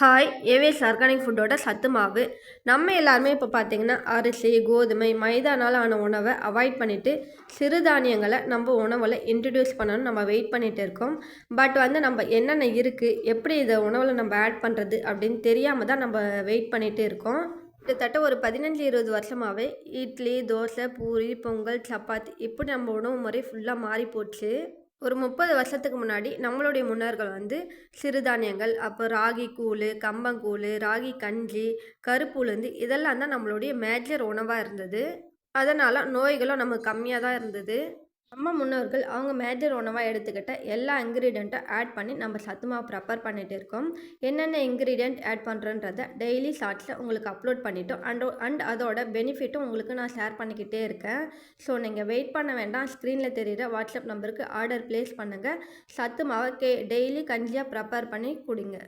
Hi ஏவேஸ் organic ஃபுட்டோட சத்து மாவு. நம்ம எல்லாருமே இப்போ பார்த்தீங்கன்னா அரிசி கோதுமை மைதானால் ஆன உணவை அவாய்ட் பண்ணிவிட்டு சிறுதானியங்களை நம்ம உணவில் இன்ட்ரடியூஸ் பண்ணணும்னு நம்ம வெயிட் பண்ணிகிட்டு இருக்கோம். பட் வந்து நம்ம என்னென்ன இருக்குது எப்படி இதை உணவில் நம்ம ஆட் பண்ணுறது அப்படின்னு தெரியாமல் தான் நம்ம வெயிட் பண்ணிகிட்டு இருக்கோம். கிட்டத்தட்ட ஒரு பதினஞ்சு இருபது வருஷமாகவே இட்லி தோசை பூரி பொங்கல் சப்பாத்தி இப்படி நம்ம உணவு முறை ஃபுல்லாக மாறி போச்சு ஒரு முப்பது வருஷத்துக்கு முன்னாடி நம்மளுடைய முன்னோர்கள் வந்து சிறுதானியங்கள் அப்போ ராகி கூழ் கம்பங்கூழ் ராகி கஞ்சி கருப்புளுந்து இதெல்லாம் தான் நம்மளுடைய மேஜர் உணவாக இருந்தது. அதனால் நோய்களும் நமக்கு கம்மியாக தான் இருந்தது. நம்ம முன்னோர்கள் அவங்க மேஜர் உணவாக எடுத்துக்கிட்ட எல்லா இன்க்ரீடியண்ட்டும் ஆட் பண்ணி நம்ம சத்துமாவு ப்ரிப்பேர் பண்ணிகிட்டு இருக்கோம். என்னென்ன இன்க்ரீடியண்ட் ஆட் பண்ணுறன்றதை டெய்லி ஷார்ட்ஸில் உங்களுக்கு அப்லோட் பண்ணிட்டோம் அண்ட் அண்ட் அதோட பெனிஃபிட்டும் உங்களுக்கு நான் ஷேர் பண்ணிக்கிட்டே இருக்கேன். ஸோ நீங்கள் வெயிட் பண்ண வேண்டாம். ஸ்க்ரீனில் தெரிகிற வாட்ஸ்அப் நம்பருக்கு ஆர்டர் ப்ளேஸ் பண்ணுங்கள் சத்து மாவை கே டெய்லி கஞ்சியாக ப்ரிப்பேர் பண்ணி கொடுங்க.